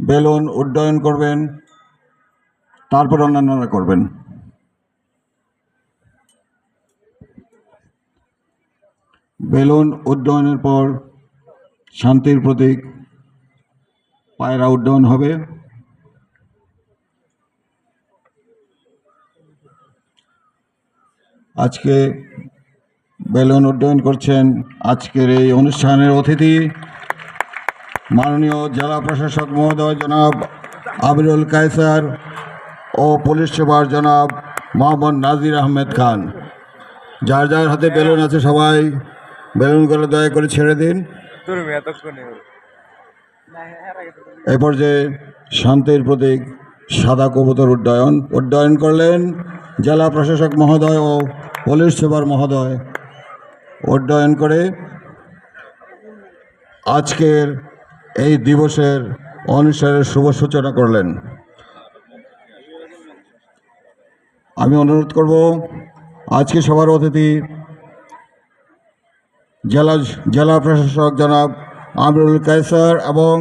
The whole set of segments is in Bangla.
বেলুন উড্ডয়ন করবেন, তারপর অন্যান্যরা করবেন। বেলুন উড্ডয়নের পর শান্তির প্রতীক, পায়রা উড্ডয়ন হবে। আজকে বেলুন উড্ডয়ন করছেন আজকের এই অনুষ্ঠানের অতিথি। মাননীয় জেলা প্রশাসক মহোদয় জনাব আবিরুল কায়সার ও পুলিশ সুপার জনাব মোহাম্মদ নাজির আহমেদ খান। যার যার হাতে বেলুন আছে সবাই বেলুনগুলো দয়া করে ছেড়ে দিন। এ পর্যায়ে শান্তির প্রতীক সাদা কবুতর উড্ডয়ন। উড্ডয়ন করলেন জেলা প্রশাসক মহোদয় ও পুলিশ সুপার মহোদয়। উড্ডয়ন করে আজকের এই দিবসের অনুষ্ঠানের শুভ সূচনা করলেন। আমি অনুরোধ করব, আজকে সবার অতিথি জেলা জেলা প্রশাসক জনাব আমিরুল কায়সার এবং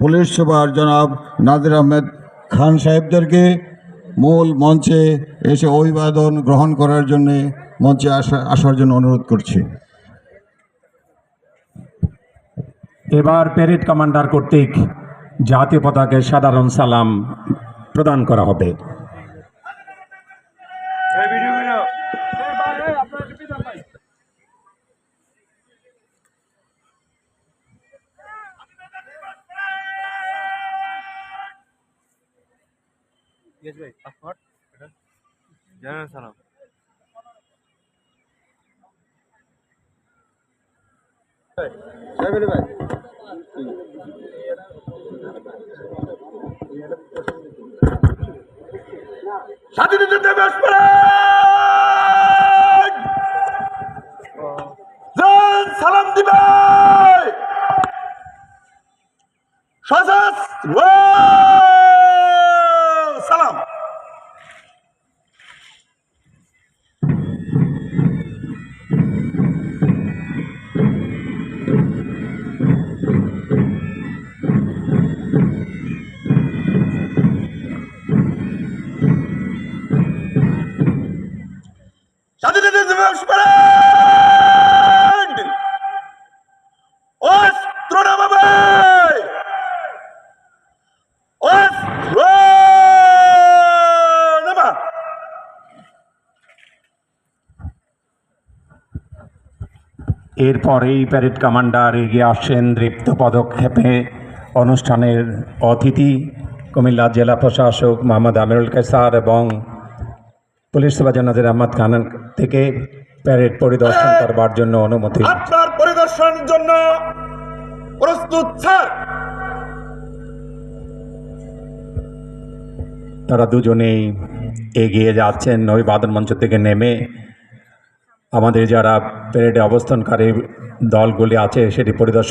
পুলিশ সুপার জনাব নাদির আহমেদ খান সাহেবদেরকে মূল মঞ্চে এসে অভিবাদন গ্রহণ করার জন্যে মঞ্চে আসা, আসার জন্য অনুরোধ করছি। এবার প্যারেড কমান্ডার কর্তৃক জাতীয় পতাকে সাধারণ সালাম প্রদান করা হবে। ভিডিও ভিডিও ভাই পাসপোর্ট জানান সালাম। ভাই স্বাধীনতা দিবস সালাম দিবে! সশস্ত্র অস্ত্র নামা এরপরেই প্যারেড কমান্ডার এগিয়ে আসছেন দৃপ্ত পদক্ষেপে। অনুষ্ঠানের অতিথি কুমিল্লা জেলা প্রশাসক মোহাম্মদ আমিরুল কেসার এবং পুলিশ সুপার নাজির আহমদ খান থেকে প্যারেড পরিদর্শন করবার জন্য অনুমতি। আপনার পরিদর্শনের জন্য প্রস্তুত, স্যার। তারা দুজনেই এগিয়ে যাচ্ছেন ওই বাদন মঞ্চ থেকে নেমে। আমাদের যারা প্যারেডে অবস্থানকারী দলগুলি আছে, সেটি পরিদর্শন